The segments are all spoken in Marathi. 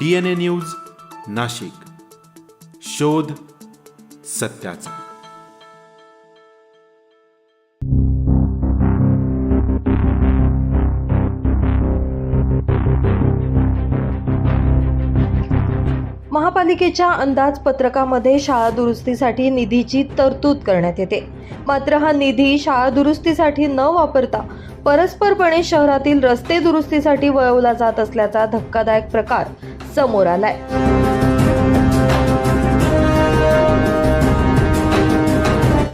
DNA news Nashik. शोध सत्याचा. महापालिकेच्या अंदाजपत्रकामध्ये शाळा दुरुस्तीसाठी निधीची तरतूद करण्यात येते. मात्र हा निधी शाळा दुरुस्तीसाठी न वापरता परस्परपणे शहरातील रस्ते दुरुस्तीसाठी वळवला जात असल्याचा धक्कादायक प्रकार समोर आलाय.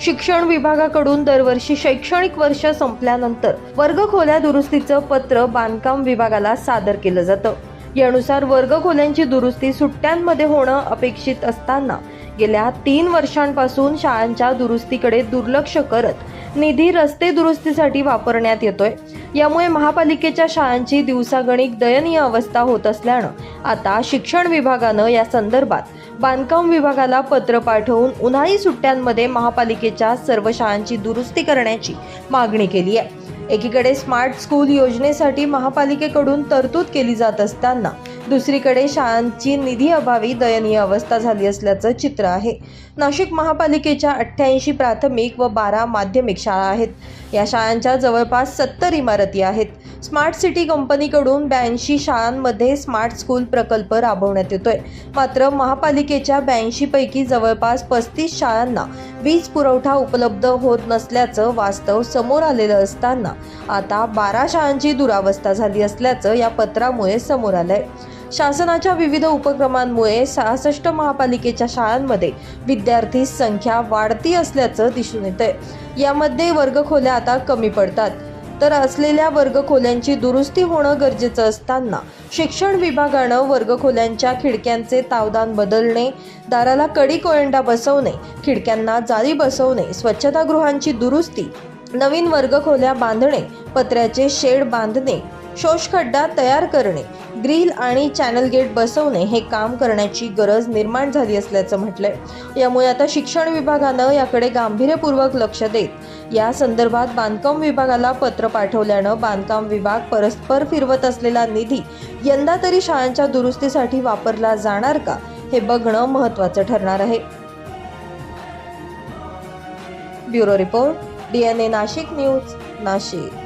शिक्षण विभागाकडून दरवर्षी शैक्षणिक वर्ष संपल्यानंतर वर्गखोल्या दुरुस्तीचं पत्र बांधकाम विभागाला सादर केलं जातं. यानुसार वर्गखोल्यांची दुरुस्ती सुट्ट्यांमध्ये होणं अपेक्षित असताना गेल्या तीन वर्षांपासून शाळांच्या दुरुस्तीकडे दुर्लक्ष करत निधी रस्ते दुरुस्तीसाठी वापरण्यात येतोय. यामुळे महापालिकेच्या शाळांची दिवसागणिक दयनीय अवस्था होत असल्यानं आता शिक्षण विभागानं या संदर्भात बांधकाम विभागाला पत्र पाठवून उन्हाळी सुट्ट्यांमध्ये महापालिकेच्या सर्व शाळांची दुरुस्ती करण्याची मागणी केली आहे. एकीकडे स्मार्ट स्कूल योजनेसाठी महापालिकेकडून तरतूद केली जात असताना दुसरीकडे शाळांची निधी अभावी दयनीय अवस्था झाली असल्याचं चित्र आहे. नाशिक महापालिकेच्या अठ्ठ्याऐंशी प्राथमिक व बारा माध्यमिक शाळा आहेत. या शाळांच्या जवळपास सत्तर इमारती आहेत. स्मार्ट सिटी कंपनीकडून ब्याऐंशी शाळांमध्ये स्मार्ट स्कूल प्रकल्प राबवण्यात येतोय. मात्र महापालिकेच्या ब्याऐंशीपैकी जवळपास पस्तीस शाळांना वीज पुरवठा उपलब्ध होत नसल्याचं वास्तव समोर आलेलं असताना आता बारा शाळांची दुरावस्था झाली असल्याचं या पत्रामुळे समोर आलंय. शासनाच्या विविध उपक्रमांमुळे सहासष्ट महापालिकेच्या शाळांमध्ये विद्यार्थी संख्या वाढती असल्याचं दिसून येतंय. यामध्ये वर्गखोल्या आता कमी पडतात. तर असलेल्या वर्गखोल्यांची दुरुस्ती होणं गरजेचं असताना शिक्षण विभागानं वर्गखोल्यांच्या खिडक्यांचे तावदान बदलणे दाराला कडी कोयंडा बसवणे खिडक्यांना जाळी बसवणे स्वच्छतागृहांची दुरुस्ती नवीन वर्गखोल्या बांधणे पत्र्याचे शेड बांधणे शोषखड्डा तयार करणे ग्रिल आणि चॅनल गेट बसवणे हे काम करण्याची गरज निर्माण झाली असल्याचं म्हटलंय. यामुळे आता शिक्षण विभागानं याकडे गांभीर्यपूर्वक लक्ष देत या संदर्भात बांधकाम विभागाला पत्र पाठवल्यानं बांधकाम विभाग परस्पर फिरवत असलेला निधी यंदा तरी शाळांच्या दुरुस्तीसाठी वापरला जाणार का हे बघणं महत्त्वाचं ठरणार आहे. Bureau report DNA Nashik news Nashik.